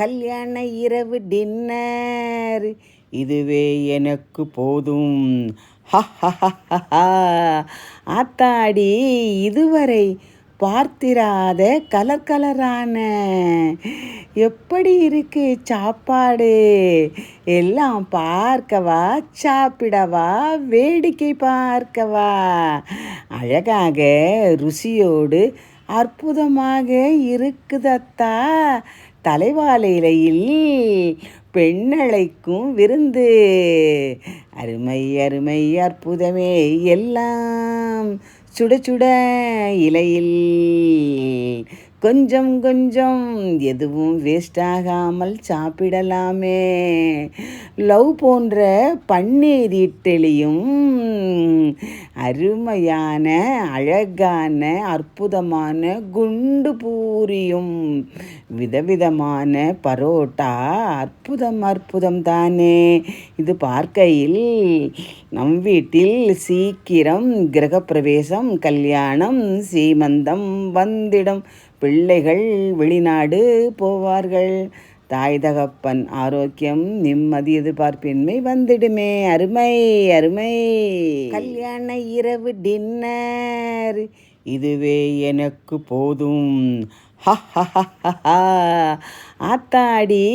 கல்யாண இரவு டின்னர் இதுவே எனக்கு போதும். ஆத்தாடி இதுவரை பார்த்திராத கலர் கலரான. எப்படி இருக்கு சாப்பாடு? எல்லாம் பார்க்கவா சாப்பிடவா வேடிக்கை பார்க்கவா? அழகாக ருசியோடு அற்புதமாக இருக்குதத்தா. தலைவாழை இலையில் பெண்ணழைக்கும் விருந்து. அருமை அருமை அற்புதமே எல்லாம் சுட சுட இலையில். கொஞ்சம் கொஞ்சம். எதுவும் வேஸ்ட் ஆகாமல் சாப்பிடலாமே. லவ் போன்ற பன்னீர் இட்டலியும் அருமையான அழகான அற்புதமான குண்டு பூரியும் விதவிதமான பரோட்டா. அற்புதம் அற்புதம் தானே. இது பார்க்கையில் நம் வீட்டில் சீக்கிரம் கிரகப்பிரவேசம் கல்யாணம் சீமந்தம் வந்திடம். பிள்ளைகள் வெளிநாடு போவார்கள். தாய் தகப்பன் ஆரோக்கியம் நிம்மதி எதிர்பார்ப்பின்மை வந்துடுமே. அருமை அருமை. கல்யாண இரவு டின்னர். இதுவே எனக்கு போதும். ஆத்தாடி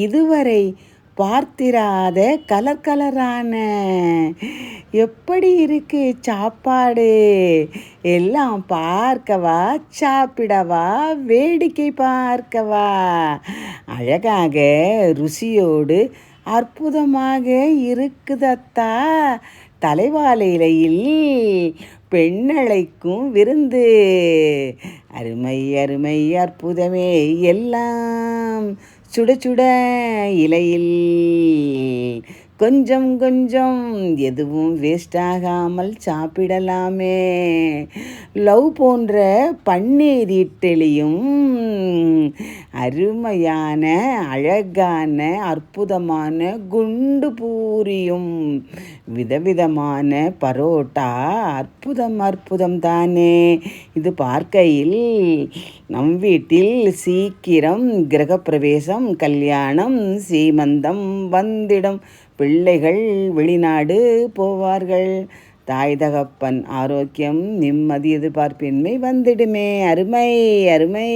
இதுவரை பார்த்திராத கலர் கலரான. எப்படி இருக்கு சாப்பாடு? எல்லாம் பார்க்கவா சாப்பிடவா வேடிக்கை பார்க்கவா? அழகாக ருசியோடு அற்புதமாக இருக்குதத்தா. தலைவாழை இலையில் பெண்ணழைக்கும் விருந்து. அருமை அருமை அற்புதமே எல்லாம். சுட சுட இலையில். கொஞ்சம் கொஞ்சம் எதுவும் வேஸ்ட் ஆகாமல் சாப்பிடலாமே. லவ் போன்ற பன்னீர் இட்டலியும் அருமையான அழகான அற்புதமான குண்டு பூரியும் விதவிதமான பரோட்டா. அற்புதம் அற்புதம் தானே. இது பார்க்கையில் நம் வீட்டில் சீக்கிரம் கிரகப்பிரவேசம் கல்யாணம் சீமந்தம் வந்திடம். பிள்ளைகள் வெளிநாடு போவார்கள். தாய் தகப்பன் ஆரோக்கியம் நிம்மதி எதிர்பார்ப்பின்மை வந்துடுமே. அருமை அருமை.